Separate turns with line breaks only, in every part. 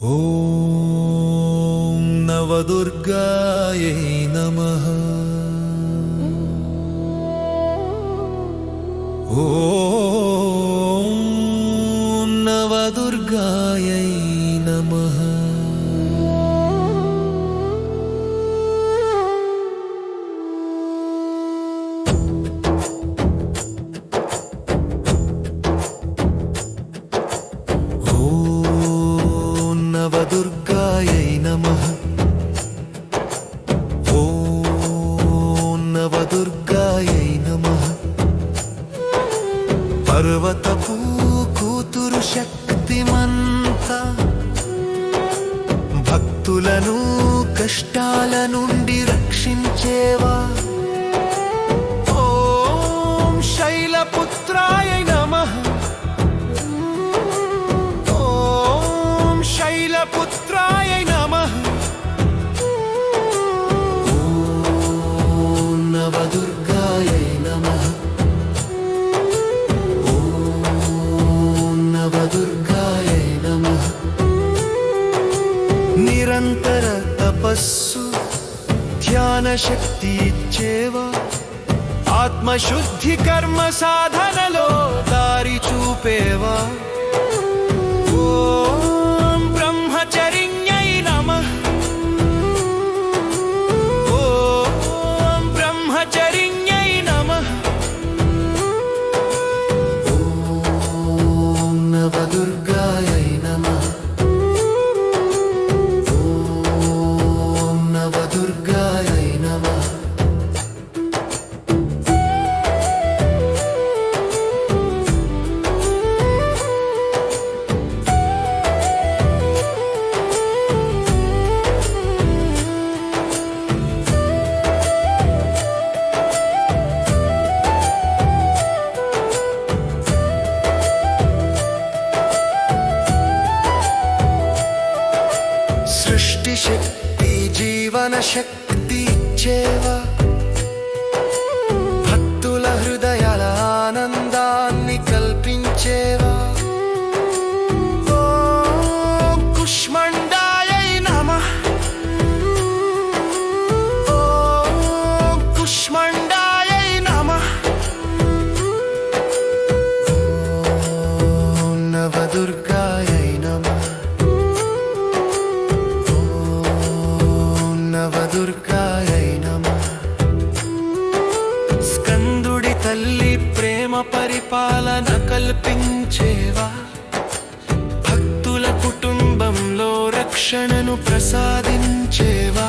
ॐ नवदुर्गायै नमः ॐ नवदुर्गायै భక్తులను కష్టాల నుండి రక్షించేవా? జ్ఞాన శక్తి ఇచ్చేవా? ఆత్మశుద్ధి కర్మ సాధనలో దారి చూపేవా? సృష్టి శక్తి జీవన శక్తి ఇచ్చేవా? పరిపాలన కల్పించేవా భక్తుల కుటుంబంలో రక్షణను ప్రసాదించేవా?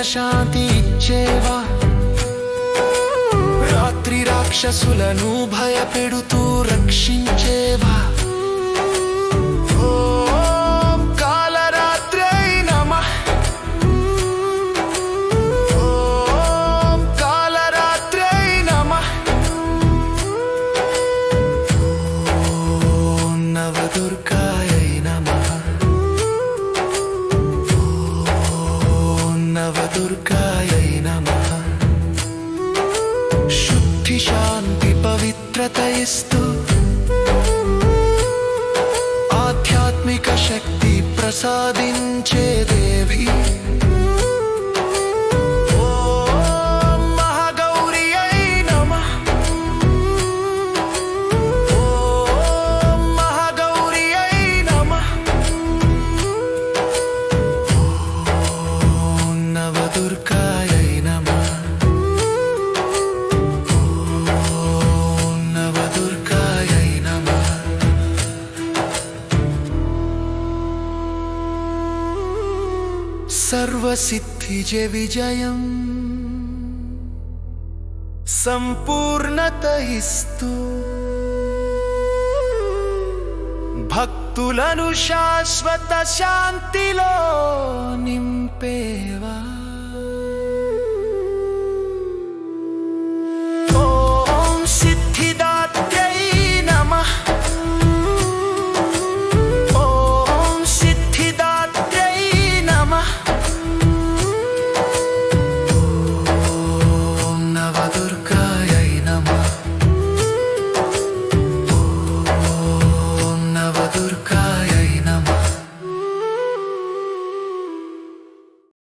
ప్రశాంతి ఇచ్చేవా? రాత్రి రాక్షసులను భయపెడుతూ రక్షించేవా? ప్రసాదించే దేవి సర్వసిద్ధిజే విజయం. సంపూర్ణత ఇస్తూ భక్తులను శాశ్వత శాంతిలో నింపేవా?